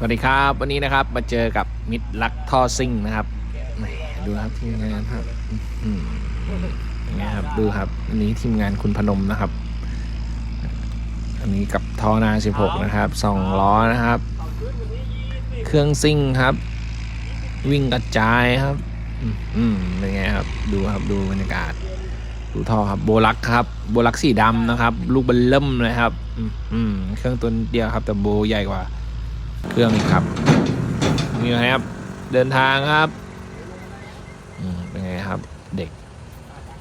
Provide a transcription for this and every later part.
สวัสดีครับวันนี้นะครับมาเจอกับมิตรลักท่อซิ่งนะครับดูครับทีมงานครับนไงครับดูครับอันนี้ทีมงานคุณพนมนะครับ อันนี้กับท่อนา16นะครับสองล้อนะครับ เครื่องซิ่งครับ วิ่งกระจายครับ อืมเป็นไงครับ ดูครับดูบรรยากาศ ดูท่อครับโบลักครับ โบลักสีดำนะครับ ลูกเบลเริ่มเลยครับ อืมเครื่องตัวเดียวครับแต่โบใหญ่กว่า เครื่องอีกครับ มีอะไรครับ เดินทางครับเป็นไงครับ เด็ก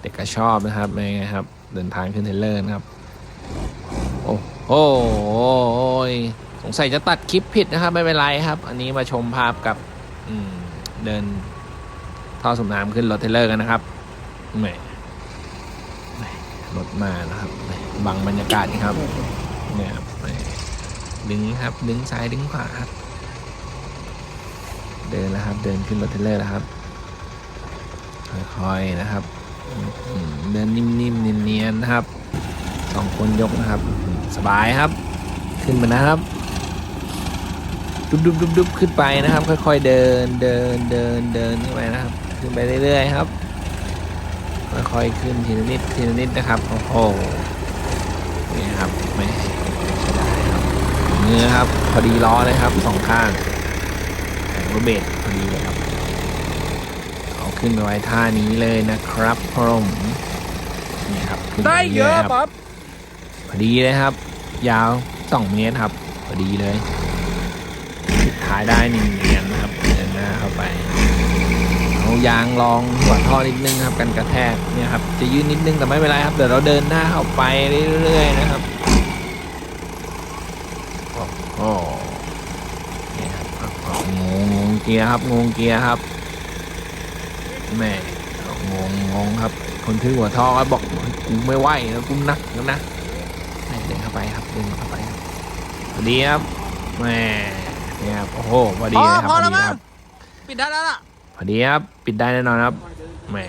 เด็กก็ชอบนะครับเป็นไงครับ เดินทางขึ้นเทรลเลอร์นะครับ โอ้โหสงสัยจะตัดคลิปผิดนะครับ ไม่เป็นไรครับ อันนี้มาชมภาพกับอืเดินท่อส่งน้ำขึ้นรถเทรลเลอร์กันนะครับแหมรถมานะครับ บังบรรยากาศนี่ครับเนี่ยครับ ดึงครับ ดึงซ้ายดึงขวาครับ เดินแล้วครับ เดินขึ้นรถเทรลเลอร์แล้วครับ ค่อยๆนะครับ เดินนิ่มๆเนียนๆนะครับสองคนยกนะครับ สบายครับ ขึ้นมานะครับดุบดุบดุบดุบขึ้นไปนะครับ ค่อยๆเดินเดินเดินเดินขึ้นไปนะครับ ขึ้นไปเรื่อยๆครับ ค่อยๆขึ้นทีละนิดทีละนิดนะครับ โอ้โหนี่ครับไม่ อครับ พอดีล้อเลยครับสองข้างแข็งรถเบรกพอดีเลยครับ เอาขึ้นไปไว้ท่านี้เลยนะครับผมนี่ครับขึ้นปได้เยอะรื่ๆครับปั๊บพอดีเลยครับ ยาวสองเมตรครับ พอดีเลยสุดท้ายได้หนึ่งเนียนนะครับเดินหน้าเข้าไปเอายางรองหัวท่อนิดนึงครับกันกระแทกเนี่ยครับจะยืดนิดนึงแต่ไม่เป็นไรครับเดี๋ยวเราเดินหน้าเข้าไปเรื่อยๆนะครับ โอ้โหนี่ครับงงงงเกียร์ครับงงเกียร์ครับแหม่งงงงครับ คนถือหัวท่อก็บอกกูไม่ไหวแล้วกูหนักแล้วนะเดินเข้าไปครับเดินเข้าไปครับสวัสดีครับแหม่เนี่ยครับโอ้โหพอดีเลยครับพพออแล้วดีมั้คงรับปิดได้แล้วล่ะพอดีครับปิดได้แน่นอนครับแหม่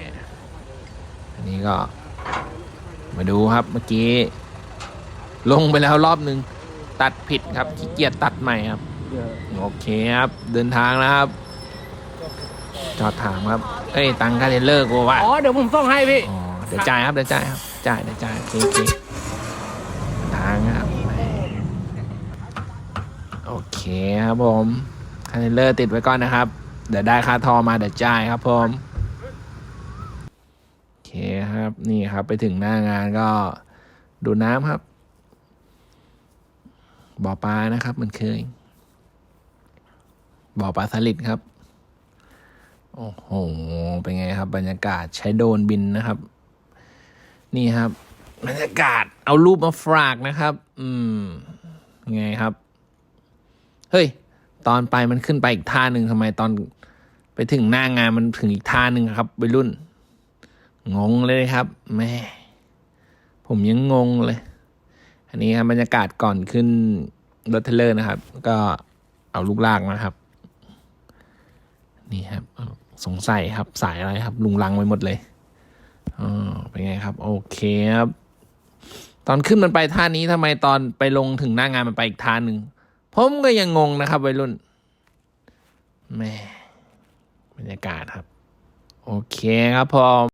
อันนี้ก็ มาดูครับเมื่อกี้ ลงไปแล้วรอบหนึ่ง ตัดผิดครับขี้เกียจตัดใหม่ครับ โอเคครับ เดินทางแล้วครับ จอดถามครับ เอ้ย ตังค่าเทรลเลอร์กูว่าอ๋อ เดี๋ยวผมส่งให้พี่ อ๋อ เดี๋ยวจ่ายครับ เดี๋ยวจ่ายครับ จ่ายเดี๋ยวจ่ายโอเคโอเคทางครับ โอเคครับผมคันเทนเลอร์ติดไว้ก่อนนะครับ เดี๋ยวได้ค่าทอมาเดี๋ยวจ่ายครับผมโอเคครับ นี่ครับไปถึงหน้างานก็ดูน้ำครับ บ่อปลานะครับเหมันเคย บ่อปลาสลิดครับ โอ้โห เป็นไงครับ บรรยากาศใช้โดรนบินนะครับ นี่ครับบรรยากาศเอารูปมาฝากนะครับ อืมไงครับ เฮ้ย ตอนไปมันขึ้นไปอีกท่าหนึ่งทำไมตอนไปถึงหน้างานมันถึงอีกท่าหนึ่งครับวัยรุ่น งงเลยครับแม่ผมยังงงเลย อันนี้ครับบรรยากาศก่อนขึ้นรถเทเลอร์นะครับ ก็เอาลูกลากมาครับ นี่ครับ สงสัยครับสายอะไรครับ ลุงลังไปหมดเลยอ๋อเป็นไงครับ โอเคครับตอนขึ้นมันไปท่านี้ทำไมตอนไปลงถึงหน้างานมันไปอีกท่าหนึ่งผมก็ยังงงนะครับวัยรุ่นแม่บรรยากาศครับ โอเคครับผม